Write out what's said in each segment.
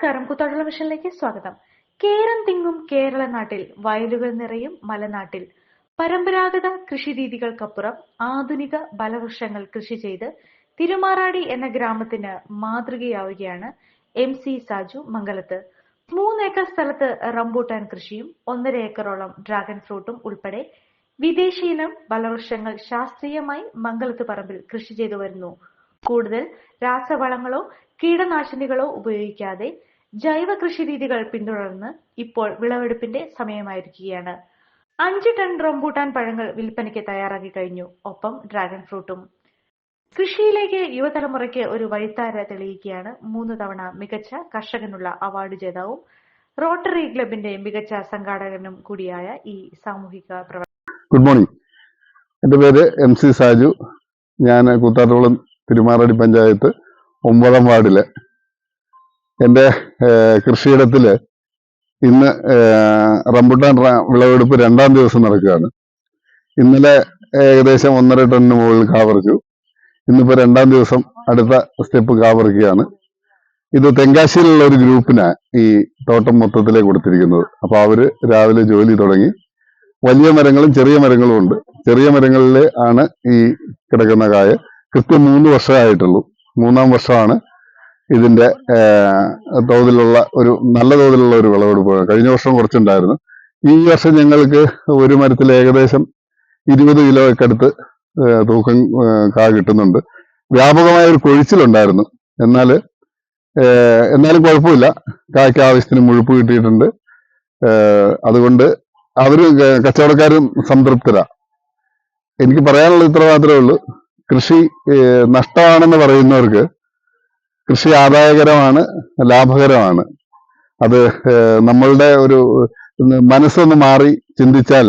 നമസ്കാരം. കുത്താടുള്ള വിഷനിലേക്ക് സ്വാഗതം. കേരം തിങ്ങും കേരള നാട്ടിൽ വയലുകൾ നിറയും മലനാട്ടിൽ. പരമ്പരാഗത കൃഷിരീതികൾക്കപ്പുറം ആധുനിക ബലവൃക്ഷങ്ങൾ കൃഷി ചെയ്ത് തിരുമാറാടി എന്ന ഗ്രാമത്തിന് മാതൃകയാവുകയാണ് എം സി സാജു മംഗലത്ത്. മൂന്നേക്കർ സ്ഥലത്ത് റംബൂട്ടാൻ കൃഷിയും ഒന്നര ഏക്കറോളം ഡ്രാഗൺ ഫ്രൂട്ടും ഉൾപ്പെടെ വിദേശീയിനം ബലവൃക്ഷങ്ങൾ ശാസ്ത്രീയമായി മംഗലത്ത് പറമ്പിൽ കൃഷി ചെയ്തു വരുന്നു. കൂടുതൽ രാസവളങ്ങളോ കീടനാശിനികളോ ഉപയോഗിക്കാതെ ജൈവ കൃഷി രീതികൾ പിന്തുടർന്ന് ഇപ്പോൾ വിളവെടുപ്പിന്റെ സമയമായിരിക്കുകയാണ്. അഞ്ച് ടൺ റംബൂട്ടാൻ പഴങ്ങൾ വിൽപ്പനയ്ക്ക് തയ്യാറാക്കി കഴിഞ്ഞു. ഒപ്പം ഡ്രാഗൺ ഫ്രൂട്ടും. കൃഷിയിലേക്ക് യുവതലമുറയ്ക്ക് ഒരു വഴിത്താര തെളിയിക്കുകയാണ്. മൂന്ന് തവണ മികച്ച കർഷകനുള്ള അവാർഡ് ജേതാവും റോട്ടറി ക്ലബിന്റെ മികച്ച സംഘാടകനും കൂടിയായ ഈ സാമൂഹിക പ്രവർത്തകൻ. ഗുഡ് മോർണിംഗ് എന്റെ പേര് എം സി സാജു. ഞാൻ കൂത്താട്ടുകുളം തിരുമാറടി പഞ്ചായത്ത് ഒമ്പതാം വാർഡിൽ എന്റെ കൃഷിയിടത്തിൽ ഇന്ന് റംബുട്ടാൻ വിളവെടുപ്പ് രണ്ടാം ദിവസം നടക്കുകയാണ്. ഇന്നലെ ഏകദേശം ഒന്നര ടണ്ണിന് മുകളിൽ കാവറിച്ചു. ഇന്നിപ്പോ രണ്ടാം ദിവസം അടുത്ത സ്റ്റെപ്പ് കാവറിക്കുകയാണ്. ഇത് തെങ്കാശ്ശേരിയിലുള്ള ഒരു ഗ്രൂപ്പിനാണ് ഈ തോട്ടം മൊത്തത്തിലേക്ക് കൊടുത്തിരിക്കുന്നത്. അപ്പോൾ അവർ രാവിലെ ജോലി തുടങ്ങി. വലിയ മരങ്ങളും ചെറിയ മരങ്ങളും ഉണ്ട്. ചെറിയ മരങ്ങളിൽ ആണ് ഈ കിടക്കുന്ന കായ. കൃത്യം മൂന്ന് വർഷമായിട്ടുള്ളൂ. മൂന്നാം വർഷമാണ് ഇതിന്റെ തോതിലുള്ള ഒരു നല്ല തോതിലുള്ള ഒരു വിളവെടുപ്പ് കഴിഞ്ഞ വർഷം കുറച്ചുണ്ടായിരുന്നു. ഈ വർഷം ഞങ്ങൾക്ക് ഒരു മരത്തിൽ ഏകദേശം ഇരുപത് കിലോ ഒക്കെ അടുത്ത് തൂക്കം കാ കിട്ടുന്നുണ്ട്. വ്യാപകമായ ഒരു കൊഴിച്ചിലുണ്ടായിരുന്നു. എന്നാൽ എന്നാലും കുഴപ്പമില്ല. കായ്ക്ക് ആവശ്യത്തിന് മുഴുപ്പ് കിട്ടിയിട്ടുണ്ട്. അതുകൊണ്ട് അവർ കച്ചവടക്കാരും സംതൃപ്തരാ. എനിക്ക് പറയാനുള്ളത് ഇത്ര മാത്രമേ ഉള്ളൂ. കൃഷി നഷ്ടമാണെന്ന് പറയുന്നവർക്ക് കൃഷി ആദായകരമാണ് ലാഭകരമാണ്. അത് നമ്മളുടെ ഒരു മനസ്സൊന്ന് മാറി ചിന്തിച്ചാൽ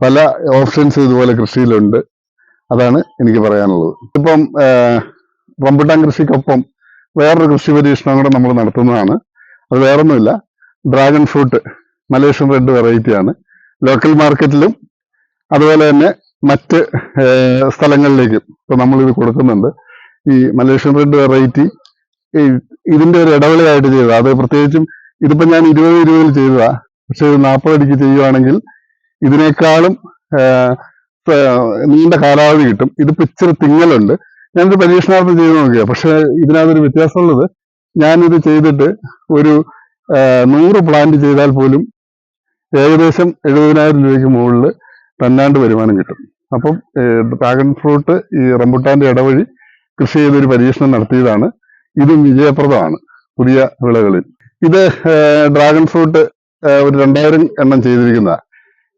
പല ഓപ്ഷൻസ് ഇതുപോലെ കൃഷിയിലുണ്ട്. അതാണ് എനിക്ക് പറയാനുള്ളത്. ഇപ്പം റംബുട്ടാൻ കൃഷിക്കൊപ്പം വേറൊരു കൃഷി പരീക്ഷണം കൂടെ നമ്മൾ നടത്തുന്നതാണ്. അത് വേറൊന്നുമില്ല. Dragon fruit Malaysian red variety ആണ് ലോക്കൽ മാർക്കറ്റിലും അതുപോലെ തന്നെ മറ്റ് സ്ഥലങ്ങളിലേക്കും ഇപ്പൊ നമ്മളിത് കൊടുക്കുന്നുണ്ട്. ഈ മലേഷ്യൻ റെഡ് വെറൈറ്റി ഇതിന്റെ ഒരു ഇടവേളയായിട്ട് ചെയ്തതാ. അത് പ്രത്യേകിച്ചും ഇതിപ്പോ ഞാൻ ഇരുപത് ഇരുപതിൽ ചെയ്തതാ. പക്ഷെ ഇത് നാൽപ്പത് അടിക്ക് ചെയ്യുവാണെങ്കിൽ ഇതിനേക്കാളും നീണ്ട കാലാവധി കിട്ടും. ഇതിപ്പോ ഇച്ചിരി തിങ്ങലുണ്ട്. ഞാനിത് പരീക്ഷണാർത്ഥം ചെയ്ത് നോക്കിയാ. പക്ഷെ ഇതിനകത്തൊരു വ്യത്യാസമുള്ളത്. ഞാനിത് ചെയ്തിട്ട് ഒരു നൂറ് പ്ലാന്റ് ചെയ്താൽ പോലും ഏകദേശം എഴുപതിനായിരം രൂപയ്ക്ക് മുകളിൽ തന്നാണ്ട് വരുമാനം കിട്ടും. അപ്പം ഡ്രാഗൺ ഫ്രൂട്ട് ഈ റംബുട്ടാന്റെ ഇടവഴി കൃഷി ചെയ്തൊരു പരീക്ഷണം നടത്തിയതാണ്. ഇതും വിജയപ്രദമാണ് പുതിയ വിളകളിൽ. ഇത് ഡ്രാഗൺ ഫ്രൂട്ട് ഒരു രണ്ടായിരം എണ്ണം ചെയ്തിരിക്കുന്ന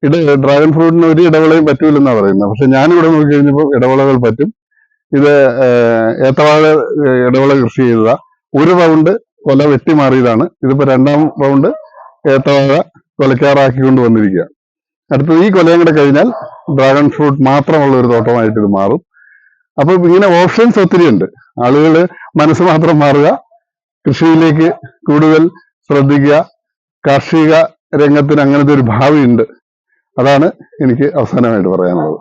ഇത് ഡ്രാഗൺ ഫ്രൂട്ടിന് ഒരു ഇടവേളയും പറ്റൂലെന്നാണ് പറയുന്നത്. പക്ഷെ ഞാനിവിടെ നോക്കി കഴിഞ്ഞപ്പോൾ ഇടവേളകൾ പറ്റും. ഇത് ഏത്തവാഴ ഇടവേള കൃഷി ചെയ്തതാ. ഒരു റൗണ്ട് കൊല വെട്ടി മാറിയതാണ്. ഇതിപ്പോ രണ്ടാം റൗണ്ട് ഏത്തവാഴ കൊലക്കാറാക്കിക്കൊണ്ട് വന്നിരിക്കുക അടുത്തത് ഈ കൊലയും കൂടെ കഴിഞ്ഞാൽ ഡ്രാഗൺ ഫ്രൂട്ട് മാത്രമുള്ള ഒരു തോട്ടമായിട്ട് ഇത് മാറും. അപ്പൊ ഇങ്ങനെ ഓപ്ഷൻസ് ഒത്തിരി ഉണ്ട്. ആളുകൾ മനസ്സ് മാത്രം മാറുക കൃഷിയിലേക്ക് കൂടുതൽ ശ്രദ്ധിക്കുക കാർഷിക രംഗത്തിന് അങ്ങനത്തെ ഒരു ഭാവിയുണ്ട്. അതാണ് എനിക്ക് അവസാനമായിട്ട് പറയാനുള്ളത്.